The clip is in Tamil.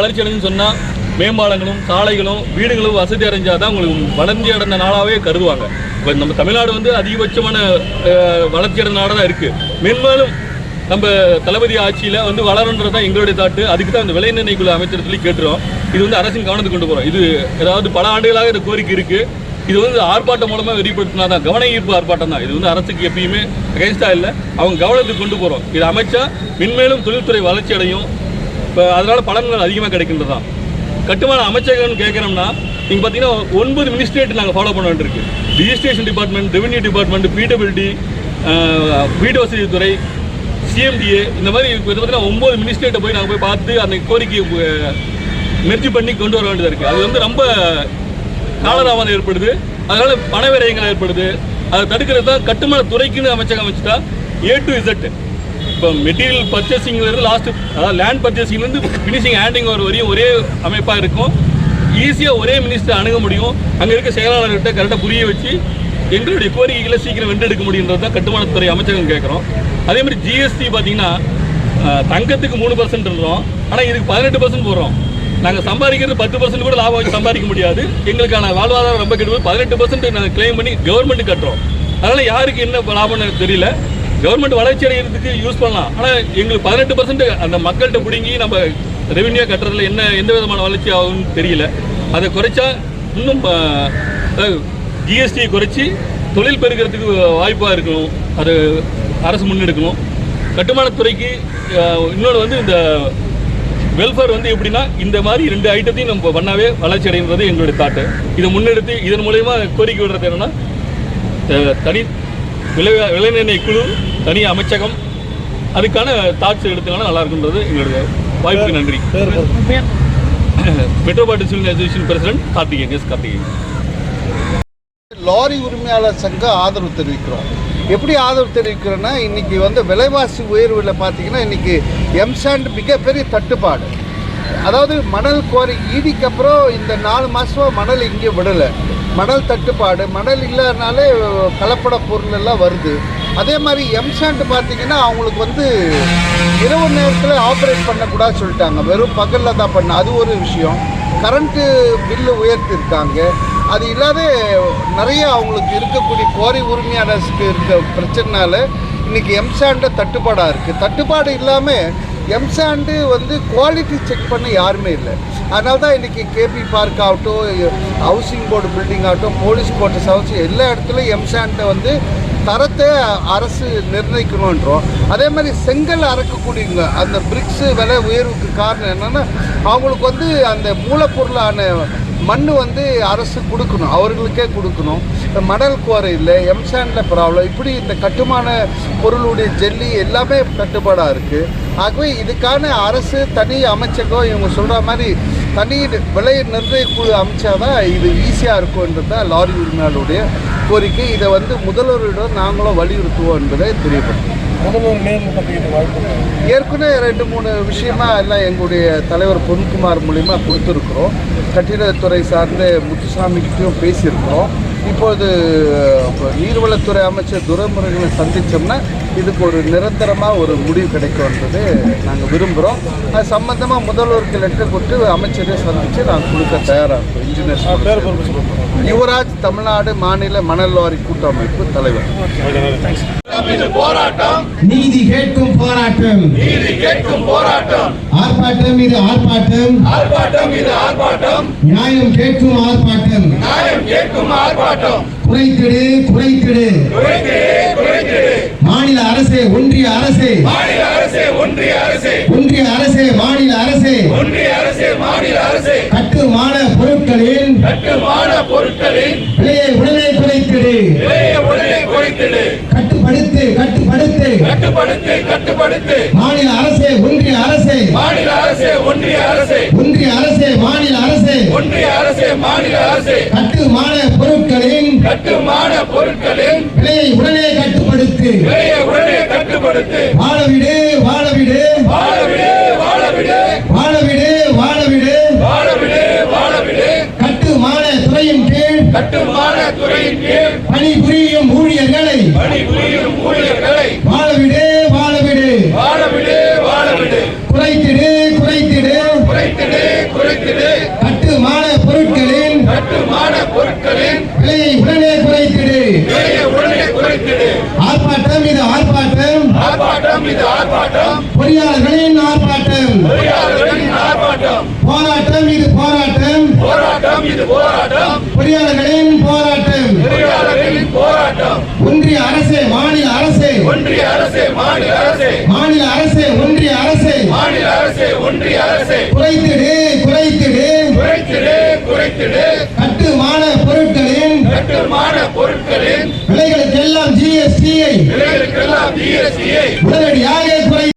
வளர்ச்சி அடைஞ்சுன்னு சொன்னால் மேம்பாலங்களும் சாலைகளும் வீடுகளும் வசதி அடைஞ்சால் தான் உங்களுக்கு வளர்ச்சி அடைந்த நாளாகவே கருதுவாங்க. இப்போ நம்ம தமிழ்நாடு வந்து அதிகபட்சமான வளர்ச்சி அடைந்த நாடாக தான் இருக்குது மென்மேலும் நம்ம தளபதி ஆட்சியில் வந்து வளரன்றது தான் எங்களுடைய தாட்டு. அதுக்கு தான் அந்த விலை நிர்ணயக்குழு அமைச்சர் சொல்லி கேட்டுரும் இது வந்து அரசின் கவனத்துக்கு கொண்டு போகிறோம் இது ஏதாவது பல ஆண்டுகளாக இந்த கோரிக்கை இருக்குது இது வந்து ஆர்ப்பாட்டம் மூலமாக வெளிப்படுத்தினா தான் கவன ஈர்ப்பு ஆர்ப்பாட்டம் தான். இது வந்து அரசுக்கு எப்பயுமே அகைன்ஸ்டாக இல்லை. அவங்க கவனத்துக்கு கொண்டு போகிறோம் இது அமைச்சா மென்மேலும் தொழில்துறை வளர்ச்சி அடையும். இப்போ அதனால் பலன்கள் அதிகமாக கிடைக்கின்றது? தான் கட்டுமான அமைச்சகம்னு கேட்குறோம்னா நீங்கள் பார்த்தீங்கன்னா ஒன்பது மினிஸ்ட்ரேட் நாங்கள் ஃபாலோ பண்ண வேண்டியிருக்கு. Registration department revenue department PWD வீட்டு வசதி துறை சிஎம்டிஏ இந்த மாதிரி இப்போ பார்த்தீங்கன்னா ஒம்பது மினிஸ்ட்ரேட்டை போய் நாங்கள் போய் பார்த்து அந்த கோரிக்கையை மெர்ஜி பண்ணி கொண்டு வர வேண்டியதாக இருக்குது அது வந்து ரொம்ப காலதாமதம் ஏற்படுது. அதனால் பண விரயங்கள் ஏற்படுது. அதை தடுக்கிறது தான் கட்டுமான துறைக்குன்னு அமைச்சகம் அமைச்சிட்டா ஏ டு இசட் இப்போ மெட்டீரியல் பர்ச்சேசிங்லேருந்து லாஸ்ட் அதாவது லேண்ட் பர்ச்சேசிங்லேருந்து ஃபினிஷிங் ஹேண்டிங் ஓவர் வரையும் ஒரே அமைப்பாக இருக்கும். ஈஸியாக ஒரே மினிஸ்டர் அணுக முடியும். அங்கே இருக்க செயலாளர்கிட்ட கரெக்டாக புரிய வச்சு எங்களுடைய கோரிக்கைகளை சீக்கிரம் வென்றெடுக்க முடியுன்றது தான் கட்டுமானத்துறை அமைச்சகம் கேட்குறோம் அதே மாதிரி ஜிஎஸ்டி பார்த்தீங்கன்னா தங்கத்துக்கு மூணு பர்சன்ட் இருந்தோம். ஆனால் இதுக்கு பதினெட்டு பர்சன்ட் போடுறோம். நாங்கள் சம்பாதிக்கிறது பத்து பர்சன்ட் கூட லாபம் வச்சு சம்பாதிக்க முடியாது. எங்களுக்கான வாழ்வாதாரம் ரொம்ப கெடுவது பதினெட்டு பர்சன்ட் நாங்கள் கிளைம் பண்ணி கவர்மெண்ட் கட்டுறோம். அதனால் யாருக்கு என்ன லாபம்னு எனக்கு தெரியல. கவர்மெண்ட் வளர்ச்சி அடைகிறதுக்கு யூஸ் பண்ணலாம். ஆனால் எங்களுக்கு பதினெட்டு பர்சன்ட் அந்த மக்கள்கிட்ட பிடுங்கி நம்ம ரெவென்யூ கட்டுறதுல என்ன எந்த விதமான வளர்ச்சி ஆகும்னு தெரியல. அதை குறைச்சா இன்னும் ஜிஎஸ்டியை குறைச்சி தொழில் பெருக்கிறதுக்கு வாய்ப்பாக இருக்கணும். அது அரசு முன்னெடுக்கணும். கட்டுமானத்துறைக்கு இன்னொன்று வந்து இந்த வெல்ஃபேர் வந்து எப்படின்னா இந்த மாதிரி ரெண்டு ஐட்டத்தையும் நம்ம பண்ணாவே வளர்ச்சி அடைகிறது எங்களுடைய தாட்டு இதை முன்னெடுத்து இதன் மூலயமா கோரிக்கை விடுறது என்னன்னா தனி விலை விலை நிர்ணய குழு தனி அமைச்சகம் அதுக்கான தாட்ஸ் எடுத்துக்கான நல்லா இருக்குன்றது எங்களுடைய வாய்ப்புக்கு நன்றி. Metropolitan civil association president Karthikeyan S Karthikeyan. Lorry உரிமையாளர் சங்கம் ஆதரவு தெரிவிக்கிறோம். எப்படி ஆதரவு தெரிவிக்கிறோன்னா இன்னைக்கு வந்து விலைவாசி உயர்வில் பார்த்தீங்கன்னா இன்னைக்கு எம்சாண்ட் மிகப்பெரிய தட்டுப்பாடு. அதாவது மணல் கோரி ஈடிக்கு அப்புறம் இந்த நாலு மாதமாக மணல் இங்கே விடலை. மணல் தட்டுப்பாடு மணல் இல்லைனாலே கலப்பட பொருள் எல்லாம் வருது. அதே மாதிரி எம்சாண்ட் பார்த்தீங்கன்னா அவங்களுக்கு வந்து இரவு நேரத்தில் ஆப்ரேட் பண்ணக்கூடாது சொல்லிட்டாங்க. வெறும் பகலில் தான் பண்ண அது ஒரு விஷயம். கரண்ட்டு பில்லு உயர்த்திருக்காங்க. அது இல்லாத நிறைய அவங்களுக்கு இருக்கக்கூடிய கோரி உரிமையாளருக்கு இருக்க பிரச்சனைனால இன்றைக்கி எம்சாண்ட தட்டுப்பாடாக இருக்குது தட்டுப்பாடு இல்லாமல் எம்சாண்டு வந்து குவாலிட்டி செக் பண்ண யாருமே இல்லை. அதனால தான் இன்றைக்கி கேபி பார்க் ஆகட்டும் ஹவுசிங் போர்டு பில்டிங் ஆகட்டும் போலீஸ் குவார்ட்டர்ஸ் ஆகட்டும் எல்லா இடத்துலையும் எம்சாண்டை வந்து தரத்தை அரசு நிர்ணயிக்கணுன்றோம். அதே மாதிரி செங்கல் அறக்கக்கூடியவங்க அந்த பிரிக்ஸு விலை உயர்வுக்கு காரணம் என்னென்னா அவங்களுக்கு வந்து அந்த மூலப்பொருளான மண் வந்து அரசு கொடுக்கணும் அவர்களுக்கே கொடுக்கணும். இந்த மணல் குவாரை இல்லை எம்சாண்டில் ப்ராப்ளம் இப்படி இந்த கட்டுமான பொருளுடைய ஜெல்லி எல்லாமே தட்டுப்பாடாக இருக்குது ஆகவே இதுக்கான அரசு தனி அமைச்சகம் இவங்க சொல்கிற மாதிரி தனி விலை நிர்ணய குழு அமைச்சாதான் இது ஈஸியாக இருக்கும்ன்றது தான் லாரி உரிமையாளருடைய கோரிக்கை. இதை வந்து முதல்வரிடம் நாங்களும் வலியுறுத்துவோம் என்பதை தெரியப்படுத்தும் ஏற்கனவே ரெண்டு மூணு விஷயமா எல்லாம் எங்களுடைய தலைவர் பொன்குமார் மூலிமா கொடுத்துருக்குறோம். கட்டிடத்துறை சார்ந்த முத்துசாமிக்கிட்டையும் பேசியிருக்கிறோம். இப்போது இப்ப நீர்வளத்துறை அமைச்சர் துரைமுருகனை சந்தித்தோம்னா இதுக்கு ஒரு நிரந்தரமாக ஒரு முடிவு கிடைக்கும்ன்றது நாங்கள் விரும்புகிறோம் அது சம்பந்தமாக முதல்வருக்கு லெட்டர் கொடுத்து அமைச்சரை சந்தித்து நாங்கள் கொடுக்க தயாராக இருக்கோம். சொல்லுங்கள் யுவராஜ் தமிழ்நாடு மாநில மணல் லாரி கூட்டமைப்பு தலைவர். தேங்க்ஸ் நீதி கேட்கும் போராட்டம். நீதி கேட்கும் போராட்டம். ஆர்ப்பாட்டம் இது ஆர்ப்பாட்டம். ஆர்ப்பாட்டம் இது ஆர்ப்பாட்டம். நியாயம் கேட்கும் ஆர்ப்பாட்டம். நியாயம் கேட்கும் ஆர்ப்பாட்டம். குறைத்திடு குறைத்திடு. மாநில அரசே ஒன்றிய அரசே. மாநில அரசே ஒன்றிய அரசே. ஒன்றிய அரசே மாநில அரசே. ஒன்றிய அரசே மாநில அரசே. கட்டுமான பொருட்களின் கட்டுமான பொருட்களின் விலையை உடனே குறைத்திடு. விலையை உடனே குறைத்திடு. கட்டுப்படுத்து. கட்டுப்படுத்து கட்டுப்படுத்து. மாநில அரசே ஒன்றிய அரசே. மாநில அரசே ஒன்றிய அரசே. ஒன்றிய அரசே மாநில அரசே. ஒன்றிய அரசே மாநில அரசே. கட்டுமான பொருட்களின் கட்டுமான பொருட்களின் விலையை உடனே கட்டுப்படுத்து. விலையை உடனே கட்டுப்படுத்து. வாழவிடு வாழவிடு. வாழவிடு வாழவிடு. வாழவிடு வாழவிடு. வாழவிடு வாழவிடு. கட்டுமான துறையின் கீழ் கட்டுமான துறையின் கீழ் பணிபுரியும் ஊழியர்களை பணிபுரியும் விலையை உடனே குறைத்திடு. உடனே ஆர்ப்பாட்டம் இது ஆர்ப்பாட்டம். ஆர்ப்பாட்டம் இது ஆர்ப்பாட்டம் பொறியாளர்களின் ஆர்ப்பாட்டம். பொறியாளர்களின் ஆர்ப்பாட்டம் போராட்டம் இது போராட்டம். போராட்டம் இது போராட்டம் பொறியாளர்களின் போராட்டம். பொறியாளர்களின் போராட்டம் ஒன்றிய அரசு மாநில அரசு ஒன்றிய அரசு மாநில அரசு மாநில அரசு ஒன்றிய அரசு. மாநில அரசு ஒன்றிய அரசு. குறைத்திடு குறைத்திடு. ஜிஎஸ்டியை விலைகளுக்கெல்லாம் ஜிஎஸ்டியை உடனடியாக குறை